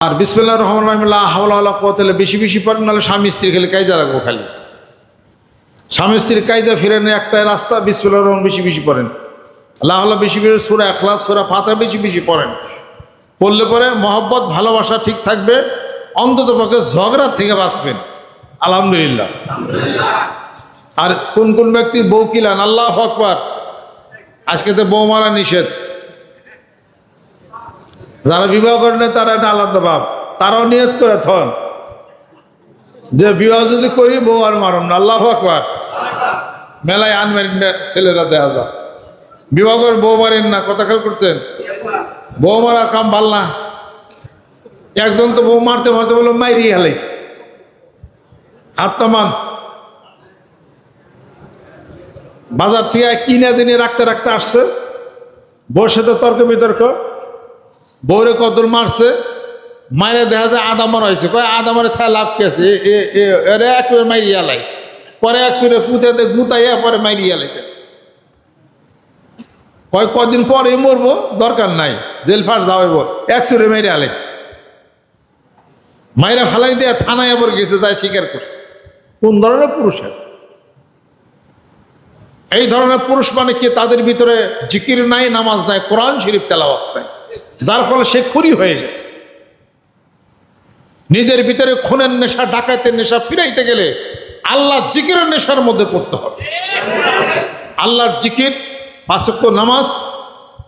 আর বিসমিল্লাহ রহমান রহমুল্লাহ হাওলা কতলে বেশি বেশি পড়েন, নাহলে স্বামী স্ত্রী খালি কাইজা রাখব খালি। স্বামী স্ত্রীর কাইজা ফিরেন একটাই রাস্তা বিসমিল্লাহ রহমান বেশি বেশি পড়েন। আল্লাহ বেশি বেশি সুরা এখলাস সুরা ফাতা বেশি বেশি পড়েন। পড়লে পরে মহব্বত, ভালোবাসা ঠিক থাকবে, অন্তত পক্ষে ঝগড়া থেকে বাঁচবেন। আলহামদুলিল্লাহ। আর কোন কোন ব্যক্তির বউ কিলান আল্লাহ আকবার। আজকে তো বউ মারা নিষেধ। যারা বিবাহ করেন তারা একটা আলাদা ভাব। তারাও নিয়ত করে থন। যে বিবাহ যদি করি, বউ আর মারম না। আল্লাহ আকবার। মেলায় আনমেরিন ছেলেরা দেখা যায়। বিবাহ করে বউ মারেন না। কথা খেয়াল করছেন? বউ মারা কাম ভালো না। একজন তো বউ মারতে মারতে বলল, মাইরি হেলাইছে। হাত মান বাজার থেকে কিনে দিনে রাখতে রাখতে আসছে। বউর সাথে তর্ক বিতর্ক। বউরে কদর মারছে? মাইরে দেখা যায় আদা মারা হয়েছে। কয় আদা মারে ছায়া লাভ কি আছে। এ- এ- এ- এরে একবারে মাইরিয়া লাই। পরে এক সুরে পুঁতে গুতাইয়া পরে মাইরিয়া লাইছে। কয়, কদিন পরে মরবো, দরকার নাই। জেল ফাঁস যাওয়াইব এক সুরে মেরে আলাইছে মাইরা ফালাই দিয়ে থানায় আবার গেছে, যায় স্বীকার করছে। কোন ধরনের পুরুষের এই ধরনের পুরুষ মানে কি? তাদের ভিতরে জিকির নাই, নামাজ নাই, কোরআন শরীফ তেলাওয়াত নাই। যার ফলে সে খুরি হয়ে গেছে। নিজের ভিতরে খুনের নেশা, ডাকাতের নেশা ফিরাইতে গেলে আল্লাহ জিকিরের নেশার মধ্যে পড়তে হবে। আল্লাহর জিকির পাঁচক্য নামাজ,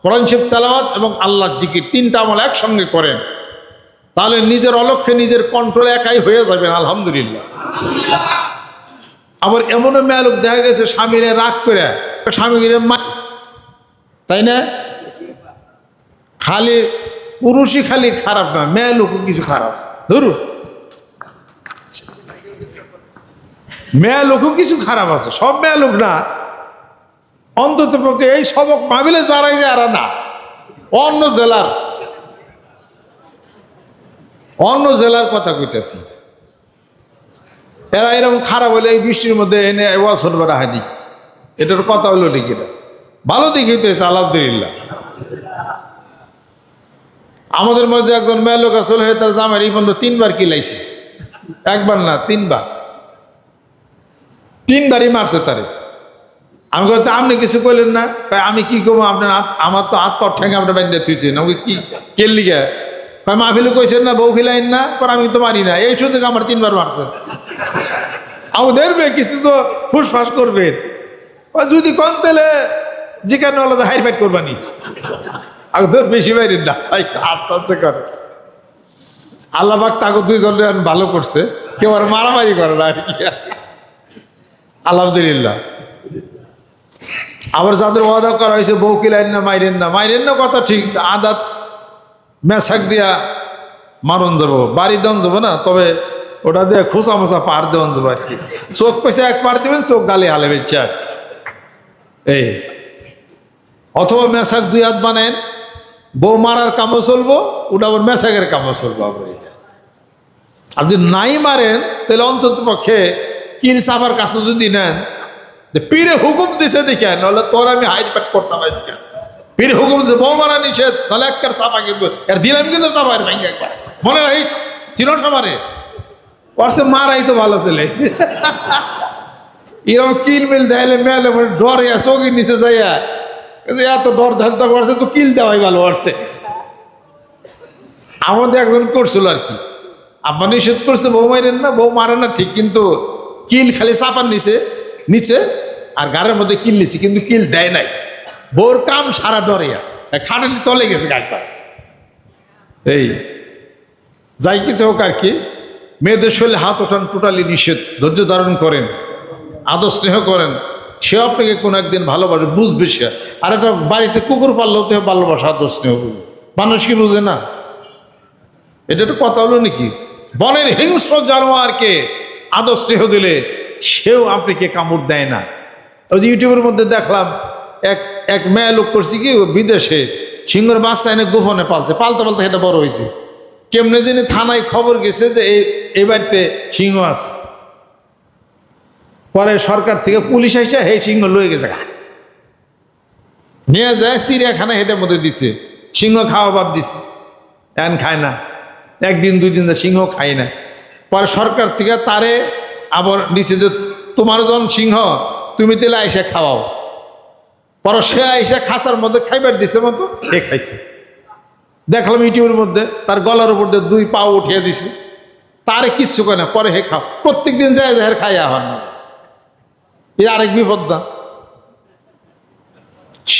কোরআন শরীফ তেলাওয়াত এবং আল্লাহর জিকির তিনটা আমল একসঙ্গে করেন, তাহলে নিজের অলক্ষ্যে নিজের কন্ট্রোল একাই হয়ে যাবেন, আলহামদুলিল্লাহ। আবার এমনও মেয়ে লোক দেখা গেছে, স্বামীরে রাগ করে স্বামীরে মা, তাই না? খালি পুরুষই খালি খারাপ না মেয়ে লোকও কিছু খারাপ। ধরু। মেয়ে লোকও কিছু খারাপ আছে, সব মেয়ে লোক না। অন্তত পক্ষে এই সবক মাবিলে যারাই যারা না। অন্য জেলার। অন্য জেলার কথা কইতেছি। এরা এরকম খারাপ হলে এই বৃষ্টির মধ্যে এনে ওয়াসর করা হয়নি এটার কথা হলো ঠিক এটা ভালো দিক হইতেছে, আলহামদুলিল্লাহ। আমাদের মধ্যে একজন মেয়ে লোক আসলে হয়ে তার জামাই এই পর্যন্ত তিনবার কিলাইছে একবার না, তিনবার। তিনবারই মারছে তারে। আমি বলতে আপনি কিছু করলেন না? আমি কি করব আপনার আমার তো হাত পর ঠেঙে আপনার বাইন্দে তুইছেন আমাকে কি কেললি গে কয়, মাহফিলে কইছেন না, বউ খিলাইন না? পর আমি তো মারি না। এই সুযোগ আমার তিনবার মারছে। আমি দেখবে কিছু তো ফুসফাস করবে। যদি কম তেলে যেখানে আলাদা হাই ফাইট করবানি। আমি তোর বেশি বাইরে না, তাই আস্তে আস্তে করে। আল্লাহবাক তাকে দুইজন ভালো করছে, কেউ আর মারামারি করে না আর কি। আলহামদুলিল্লাহ। আবার যাদের ওয়াদা করা হয়েছে, বউ কিলাইন না, মাইরেন না মাইরেন না কথা ঠিক, আদাত, মেশাক দিয়া মারণ যাব, বাড়ি দেওয়ান যাব না, তবে ওটা দিয়ে খোসা মোসা পার দেওয়ান যাব আর কি। চোখ পয়সা এক পার দিবেন, চোখ গালে হালে বেচছে আর এই। অথবা মেশাক দুই হাত বানেন বউ মারার কামও চলবো ওটা আবার মেশাকের কামও চলবো, আবার এটা আর যদি নাই মারেন, তাহলে অন্তত পক্ষে কিল সাফার কাছে যদি নেন পীরে হুকুম দিছে দেখে, নাহলে তোর আমি হাইট প্যাট করতাম আজকে। পীরে হুকুম দিছে, বউ মারা নিষেধ, নাহলে একবার সাফা কিন্তু, আর দিলাম কিন্তু সাফা আর ভাঙে একবার। মনে রাখিস, চিনো সামারে ওরসে মারাই তো ভালো তেলে এরকম কিল মিল দেয়ালে মেলে ডরে চোখের নিচে যাইয়া এত ডর ধারতা করছে, তো কিল দেওয়াই ভালো আসছে আমাদের একজন করছিল আর কি। আব্বা নিষেধ করছে, বউ মারেন না, বউ মারে না, ঠিক, কিন্তু কিল খালি চাপার নিচে নিচে আর গাড়ির মধ্যে কিল নিছে, কিন্তু কিল দেয় নাই। বউর কাম সারা ডরিয়া। খাটালি তলে গেছে গাড়িটা এই, যাই কিছু হোক আর কি, মেয়েদের শরীরে হাত ওঠান টোটালি নিষেধ, ধৈর্য ধারণ করেন, আদর স্নেহ করেন। সে আপনাকে কোনো একদিন ভালোবাসে বুঝবে সে। আর একটা বাড়িতে কুকুর পাললেও তো ভালোবাসা আদর স্নেহ বুঝে। মানুষ কি বুঝে না? এটা তো কথা হলো নাকি? বনের হিংস্র জানোয়ারকে আদর স্নেহ দিলে সেও আপনাকে কামড় দেয় না। ওই যে ইউটিউবের মধ্যে দেখলাম, এক এক মেয়ে লোক করছে কি বিদেশে সিংহর বাচ্চা এনে গোপনে পালছে। পালতে পালতে এটা বড় হয়েছে। কেমনে দিনে থানায় খবর গেছে যে এই এই বাড়িতে সিংহ আছে। পরে সরকার থেকে পুলিশ এসে হে সিংহ লয়ে গেছে গা। নিয়ে যায়, চিড়িয়াখানা হেঁটে মধ্যে দিছে। সিংহ খাওয়া বাদ দিছে। এখন খায় না। একদিন দুই দিন সিংহ খাই না। পরে সরকার থেকে তারে আবার নিচে যে, তোমার জন সিংহ, তুমি তেলে আইসা খাওয়াও। পরে সে আইসা খাসার মধ্যে খাইবার দিছে মতো সে খাইছে। দেখলাম ইউটিউবের মধ্যে, তার গলার উপর দিয়ে দুই পা উঠিয়ে দিছে। তারে কিচ্ছু করে না, পরে হে খাও। প্রত্যেক দিন যায় যায় খাইয়া হন না। এই আরেক বিপদ না।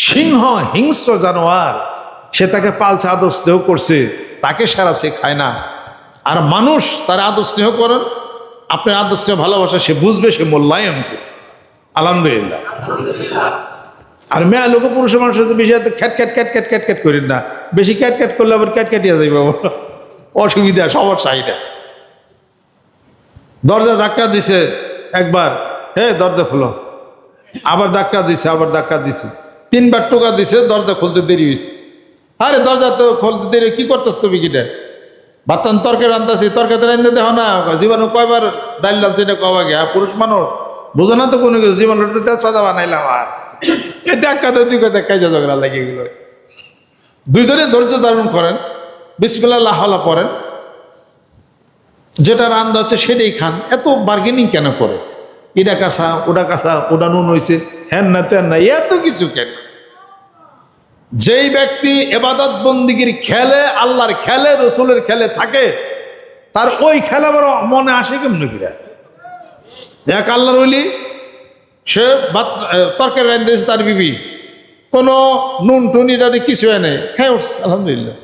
সিংহ, হিংস্র জানোয়ার, সে তাকে পালছে, আদর স্নেহ করছে, তাকে সারা সে খায় না। আর মানুষ তার আদর স্নেহ করেন আপনার আদর স্নেহ ভালোবাসা সে বুঝবে, সে মূল্যায়ন আলহামদুলিল্লাহ। আর মেয়া লোক, পুরুষ মানুষের তো বেশি খ্যাট খ্যাট খ্যাট খ্যাট খ্যাট খ্যাট করেন না। বেশি খ্যাট খ্যাট করলে আবার খ্যাট খ্যাটিয়া যাইবে। অসুবিধা সমস্যা এটা দরজা ধাক্কা দিছে, একবার হে, দরজা খুলো। আবার ধাক্কা দিছে, আবার ধাক্কা দিছে। তিনবার টোকা দিছে, দরজা খুলতে দেরি হয়েছে আরে, দরজা তো খুলতে দেরি, কি করতেছ তুমি কিটা? বাতান তর্কে রান্তাছি তর্কে তো রান্ধতে দেখো না। জীবনে কয়বার ডাইল লাগছে এটা কবা গে? পুরুষ মানুষ বোঝো না তো কোনো কিছু জীবন তেজপাতা বানাইলাম আর। এ দেখা তো তুই কথা কাজে ঝগড়া লাগিয়ে গেল? দুইজনে ধৈর্য ধারণ করেন, বিসমিল্লাহ হলা পড়েন। যেটা রান্না হচ্ছে সেটাই খান। এত বার্গেনিং কেন করে? এটা কাঁচা, ওটা কাঁচা, ওটা নুন হয়েছে হ্যান না তেন না, এত কিছু কেন? যেই ব্যক্তি এবাদত বন্দিগির খেলে, আল্লাহর খেলে, রসুলের খেলে থাকে, তার ওই খেলা বড় মনে আসে কেমন কিরা? এক আল্লাহর ওলি, সে ভাত তরকারি রান্ধেছে তার বিবি। কোনো নুন টুন এটা কিছু এনে খাই উঠছে, আলহামদুলিল্লাহ।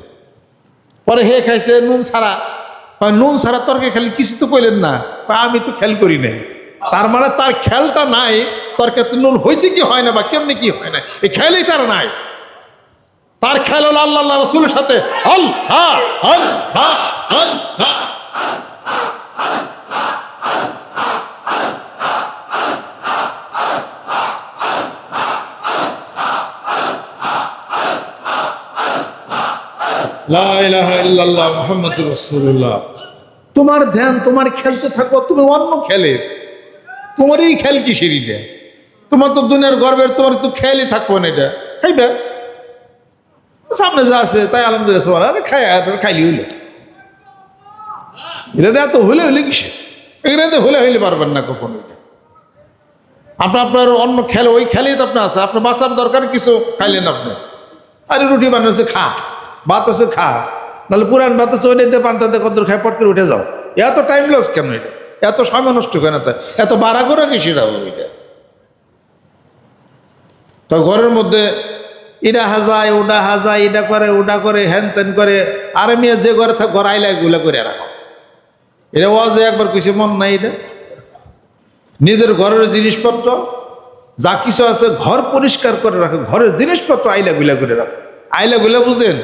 পরে হে খাইছে, নুন ছাড়া। নুন ছাড়া তরকারি খালি কিছু তো কইলেন না। আমি তো খেল করি নাই। তার মানে তার খেলটা নাই তরকারিতে নুন হয়েছে কি হয় না বা কেমনি কি হয় না? এই খেলেই তার নাই। তার খেল হলো আল্লাহ আল্লাহ রসুলের সাথে। হল হা হল হা হল হা তোমার ধ্যান, তোমার খেলতে থাকো, তুমি অন্য খেলে। তোমার এই খেল কিসের এটা তোমার তো দুনিয়ার গর্বের, তোমার তো খেয়ালই থাকব না এটা। খাইবে? সামনে যা আছে, তাই আলহামদুলিল্লাহ খাই আর খাইলি হইলে এটা এত হলে হইলে কিসে? তো হলে হইলে পারবেন না কখনো এটা। আপনার আপনার অন্য খেল, ওই খেলেই তো আপনার আছে। আপনার বাঁচার দরকার কিছু খাইলেন আপনি। আরে রুটি বানাচ্ছে খা। ভাত আছে, খা। নাহলে পুরান ভাত আছে ওইটাতে পান্তাতে কত খাই পট করে উঠে যাও। এত টাইম লস কেন এটা? এত সময় নষ্ট কেন তা এত বাড়া করে কি সেটা এটা? তো ঘরের মধ্যে ইডা হাজায় ওডা হাজায়, ইডা করে ওডা করে হ্যান ত্যান করে, আরে মেয়ে যে ঘরে থাক, ঘর আইলা এগুলা করে রাখো। এটা ওয়াজে একবার কিছু মন নাই এটা। নিজের ঘরের জিনিসপত্র, যা কিছু আছে ঘর পরিষ্কার করে রাখো, ঘরের জিনিসপত্র আইলা গুলা করে রাখো। আইলা গুলা বুঝেন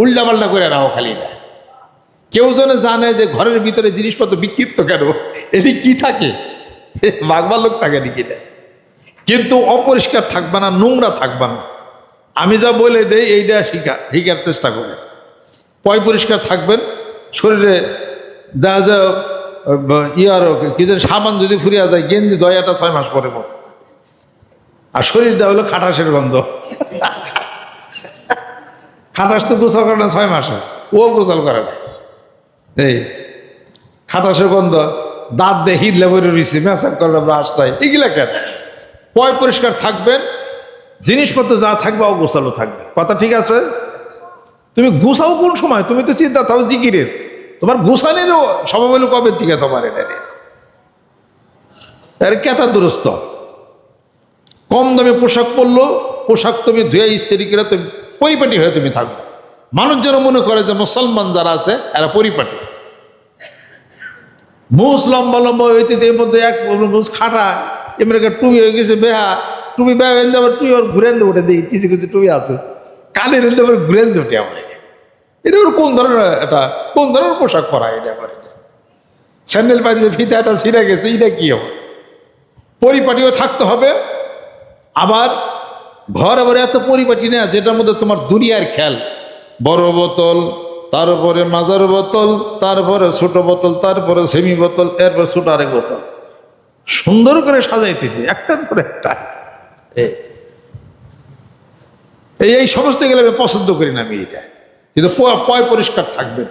উল্টা পাল্টা করে রাখো খালি না কেউ যেন জানে যে ঘরের ভিতরে জিনিসপত্র বিক্ষিপ্ত কেন? এটি কি থাকে? বাগবার লোক থাকে নাকি এটা? কিন্তু অপরিষ্কার থাকবে না, নোংরা থাকবে না। আমি যা বলে দেই, এইটা শিখা, শিখার চেষ্টা করি পয় পরিষ্কার থাকবেন, শরীরে দেখা যায় ইয়ার কি যেন সাবান যদি ফুরিয়া যায়, গেঞ্জি দয়াটা ছয় মাস পরে পর আর শরীর দেওয়া হলো খাটাসের গন্ধ। খাটাস তো গোসল করে না, ছয় মাস ও গোসল করে না। এই খাটাসের গন্ধ, দাঁত দিয়ে হিদলে বলে রয়েছে মেসাক করে ব্রাশ তাই এগুলা কেন? পয় পরিষ্কার থাকবেন জিনিসপত্র যা থাকবে অগোছালো থাকবে। কথা ঠিক আছে? তুমি গুছাও কোন সময়? তুমি তো চিন্তা থাও জিকিরের। তোমার গুছানেরও স্বভাব হলো কবে থেকে তোমার এটা এর কেতা দুরস্ত। কম দামে পোশাক পরলো, পোশাক তুমি ধুয়ে ইস্ত্রি করে তুমি পরিপাটি হয়ে তুমি থাকবে। মানুষ যেন মনে করে যে মুসলমান যারা আছে, এরা পরিপাটি। মুস লম্বা লম্বা হইতে এর মধ্যে এক মুস খাটা এমনি একটা টুপি হয়ে গেছে বেহা। টুপি বেহা হয়ে আবার টুপি ওর ঘুরেন উঠে দিই, কিছু কিছু টুপি আছে। কালের এনে আবার ঘুরেন উঠে আমার এটা এটা ওর কোন ধরনের এটা? কোন ধরনের পোশাক পরা এটা আমার এটা? স্যান্ডেল পাইছে ফিতাটা ছিঁড়ে গেছে, এটা কি হবে পরিপাটিও থাকতে হবে। আবার ঘর আবার এত পরিপাটি না, যেটার মধ্যে তোমার দুনিয়ার খেয়াল। বড় বোতল তারপরে মাজার বোতল, তারপরে ছোট বোতল, তারপরে সেমি বোতল, এরপর ছোট আরেক বোতল। সুন্দর করে সাজাইতেছে, একটার পর একটা। এই এই সমস্ত গেলে আমি পছন্দ করি না আমি এটা। কিন্তু পয় পরিষ্কার থাকবেন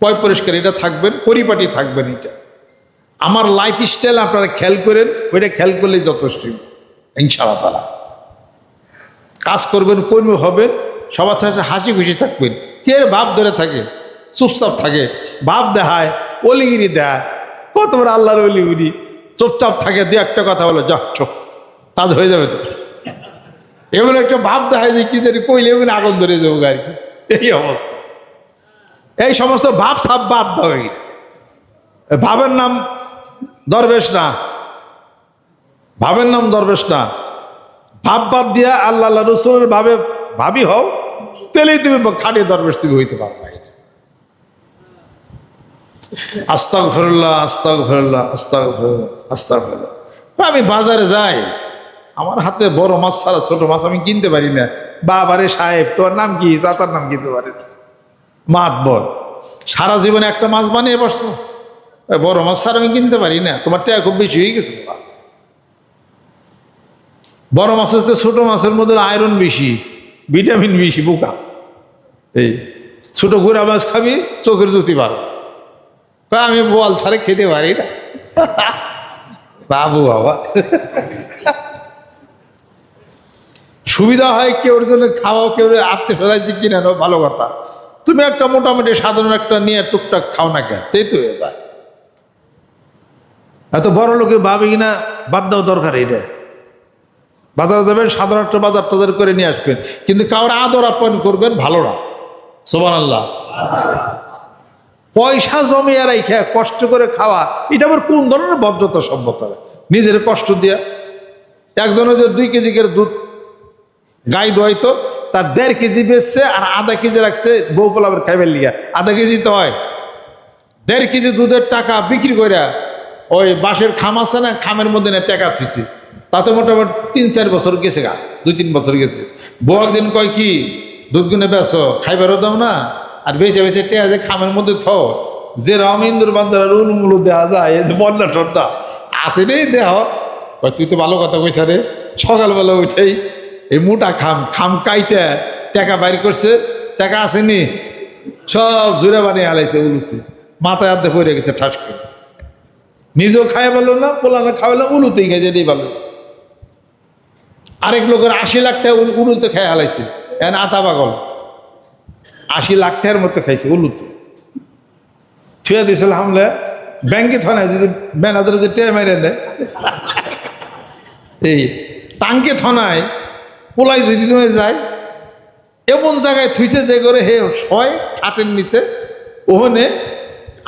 পয় পরিষ্কার, এটা থাকবেন পরিপাটি থাকবেন এটা। আমার লাইফ স্টাইল আপনারা খেয়াল করেন, ওইটা খেয়াল করলেই যথেষ্ট, ইনশাআল্লাহ তালা কাজ করবেন, কর্মী হবেন সবার সাথে হাসি খুশি থাকবেন। কে ভাব ধরে থাকে? চুপচাপ থাকে। ভাব দেখায় অলিগিরি দেয়। কত বড় আল্লাহর অলিগিরি চুপচাপ থাকে, দু একটা কথা বলো, যা চোখ কাজ হয়ে যাবে তো এমন একটা ভাব দেখায় যে কি জানি কইলে এমন আগুন ধরে যাব আর কি। এই অবস্থা। এই সমস্ত ভাব সাপ বাদ দাও ভাবের নাম দরবেশ না। ভাবের নাম দরবেশ না। ভাব বাদ দিয়া আল্লাহ রসুলের ভাবে ভাবি হও। তাহলেই তুমি খাটিয়ে দরবেশ তুমি হইতে পারবে আস্তাক ফেরুল্লাহ আস্তাক ফেরুল্লাহ আস্তাক ফেরুল্লাহ আস্তাক ফেরুল্লাহ আমি বাজারে যাই, আমার হাতে বড় মাছ ছাড়া ছোট মাছ আমি কিনতে পারি না। বাবারে সাহেব তোর নাম কি? চাচার নাম কিনতে পারি মাত বল সারা জীবনে একটা মাছ বানিয়ে বসছো। বড় মাছ ছাড়া আমি কিনতে পারি না। তোমার টাকা খুব বেশি হয়ে গেছে। তোমার। বড় মাছের চেয়ে ছোট মাছের মধ্যে আয়রন বেশি। ভিটামিন বেশি বোকা। এই, ছোট গুড়া মাছ খাবি, চোখের জ্যোতি পারো আমি বল ছাড়ে খেতে পারি না। বাবু, বাবা। সুবিধা হয় কেউর জন্য খাওয়াও, কেউ আত্মীয় ফেলাইছে কিনে নাও ভালো কথা। তুমি একটা মোটামুটি সাধারণ একটা নিয়ে টুকটাক খাও না কেন? তাই তো এত বড় লোকে ভাবে কিনা বাদ দেওয়া দরকার এটা বাজারে যাবেন, সাধারণ একটা বাজার টাজার করে নিয়ে আসবেন। কিন্তু কারোর আদর আপ্যায়ন করবেন ভালো না। সোমান আল্লাহ পয়সা জমিয়ে রাইখা, কষ্ট করে খাওয়া, এটা আবার কোন ধরনের ভদ্রতা সভ্যতা? নিজের কষ্ট দিয়া। একজনের যে দুই কেজি করে দুধ গাই দোয়াইতো তার দেড় কেজি বেচছে আর আধা কেজি রাখছে, বউ পোলাবের খাইবার লিগা। আধা কেজি তো হয়। দেড় কেজি দুধের টাকা বিক্রি করে ওই বাঁশের খাম আছে না, খামের মধ্যে না টাকা থুইছে। তাতে মোটামুটি তিন, চার বছর গেছে গা, দুই, তিন বছর গেছে। বউ একদিন কয় কি, দুধ গুনে বেছো খাইবারও দাও না, আর বেছে বেছে টেয়া যে খামের মধ্যে থ। যে রাম ইন্দুর বান্দার উলমুলো দেওয়া যায়, এই যে বন্যা ঠন্ডা আসে রে দেহ। তুই তো ভালো কথা কইস রে, সকালবেলা উঠেই এই মোটা খাম খাম কাইটা টাকা বাইর করছে, টাকা আসেনি সব জুড়ে বানিয়ে আলাইছে উলুতে। মাথায় আর্ধে পড়ে গেছে, ঠাস করে। নিজেও খাই ভালো না, পোলানো খাওয়ালে উলুতেই খাই যেটাই ভালো আরেক লোকের আশি লাখ টাকা উলুতে খাই হালাইছে। এন আতা পাগল। আশি লাখ টাকার মতো খাইছে উলুতে থুয়া দিয়েছিল হামলে। ব্যাংকে থানায় যদি ম্যানেজার যে টেয়া মেরে এই টাঙ্কে থানায়, পোলাই যদি যায়, এমন জায়গায় থুইছে যে করে হে হয় খাটের নিচে ওখানে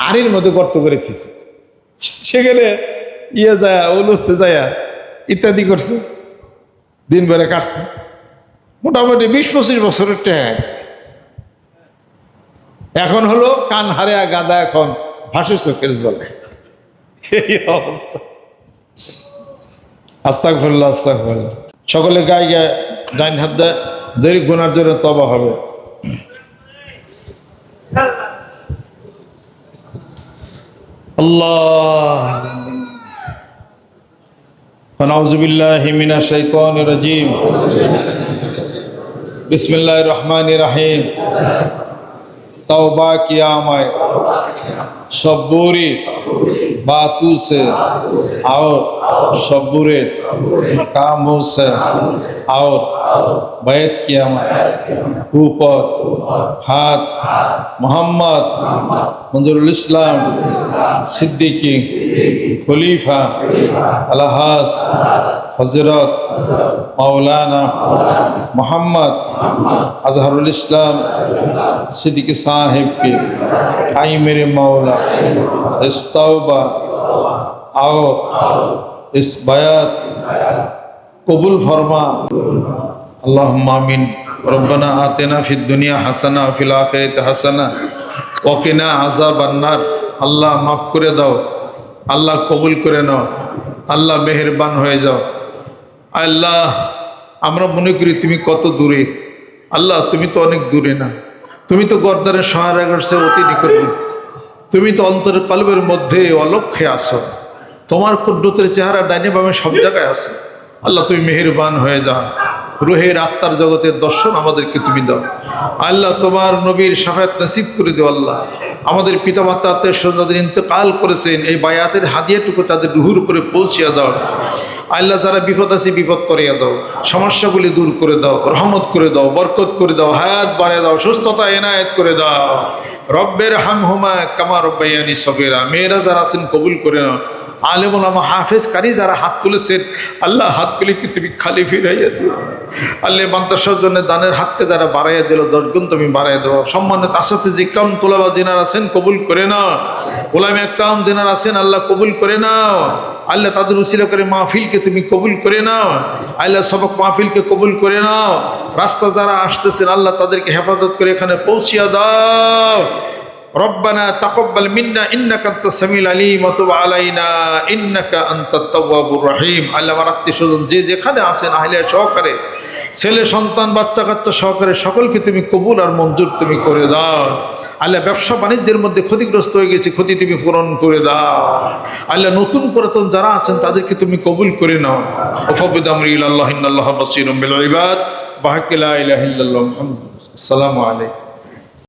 আড়ির মধ্যে গর্ত করে থুইছে। সেখানে ইয়ে যায় উলুতে যায় ইত্যাদি করছে। দিন বেড়ে কাটছে। মোটামুটি বিশ পঁচিশ বছরের ট্যাগ। এখন হলো কান হারে গাদা এখন ভাসে চোখের জলে। এই অবস্থা। আস্তাক ফেলল আস্তাক সকলে গায়ে গায়ে ডাইন হাত দেয়, দেরি গুনার জন্য তবা হবে। আল্লাহ। فنعوذ باللہ من الشیطان الرجیم. بسم اللہ الرحمن الرحیم. توبہ کی آمائے شبوری باتو سے اور شبوری کاموں سے اور बैत किया ऊपर हाथ, मोहम्मद, मंजरुल इस्लाम, सिद्दीकी, खलीफा, अलहास, हज़रत, मौलाना, मोहम्मद, अजहरुल इस्लाम, सिद्दीकी साहिब के। आई मेरे मौला, इस तौबा, आओ, इस बयात, कबूल फरमा। اللهم آمين ربنا آتنا في الدنيا حسنة وفي الآخرة حسنة وقنا عذاب النار আল্লাহ মাফ করে দাও, আল্লাহ কবুল করে নাও, আল্লাহ মেহেরবান হয়ে যাও। আল্লাহ, আমরা মনে করি তুমি কত দূরে। আল্লাহ, তুমি তো অনেক দূরে না। তুমি তো গর্দারের সহার করছে অতি নিকটবর্তী। তুমি তো অন্তরের কলবের মধ্যে অলক্ষে আসো তোমার কুদ্রতের চেহারা ডাইনে বামে সব জায়গায় আসে আল্লাহ, তুমি মেহেরবান হয়ে যাও। রুহের আত্মার জগতের দর্শন আমাদেরকে তুমি দাও। আল্লাহ তোমার নবীর সাফায়াত নাসিব করে দিও আল্লাহ। আমাদের পিতামাতা আত্মীয় স্বজন যাদের ইন্তকাল করেছেন, এই বায়াতের হাদিয়াটুকু তাদের রুহুর উপরে পৌঁছিয়া দাও। আল্লাহ যারা বিপদ আছে বিপদ তরিয়া দাও, সমস্যাগুলি দূর করে দাও, রহমত করে দাও, বরকত করে দাও, হায়াত বাড়িয়ে দাও, সুস্থতা এনায়েত করে দাও। রব্বের হাম হুমা কামা রব্বাইয়ানি সবেরা মেয়েরা যারা আছেন, কবুল করে নাও। আলেমুল আমা হাফেজ কারি যারা হাত তুলেছেন, আল্লাহ হাতগুলিকে তুমি খালি ফিরাইয়া দিও। আল্লাহ মান্তাসার জন্য দানের হাতকে যারা বাড়াইয়া দিল, দশগুণ তুমি বাড়াইয়া দেবো। সম্মানে তার সাথে যে কাম তোলাবা জেনার আছেন, কবুল করে নাও। ওলাম একরাম জেনার আছেন, আল্লাহ কবুল করে নাও। আল্লাহ তাদের উসিলা করে মাহফিলকে তুমি কবুল করে নাও। আল্লাহ সবক মাহফিলকে কবুল করে নাও। রাস্তা যারা আসতেছেন, আল্লাহ তাদেরকে হেফাজত করে এখানে পৌঁছিয়া দাও। ربنا تقبل منا انك انت السميع العليم وتب علينا انك انت التواب الرحيم আল্লাহ আমার আত্মীয় স্বজন যে যেখানে আছেন আহলিয়া সহকারে ছেলে সন্তান বাচ্চা কাচ্চা সহকারে সকলকে তুমি কবুল আর মঞ্জুর তুমি করে দাও আল্লাহ ব্যবসা বাণিজ্যের মধ্যে ক্ষতিগ্রস্ত হয়ে গেছে ক্ষতি তুমি পূরণ করে দাও আল্লাহ নতুন পুরাতন যারা আছেন তাদেরকে তুমি কবুল করে নাও ওফাবিদ আমরি আল্লাহ আল্লাহ বাসির বিল ইবাদ বাহাকিলা ইলাহা ইল্লাল্লাহ মুহাম্মদ আসসালামু আলাইকুম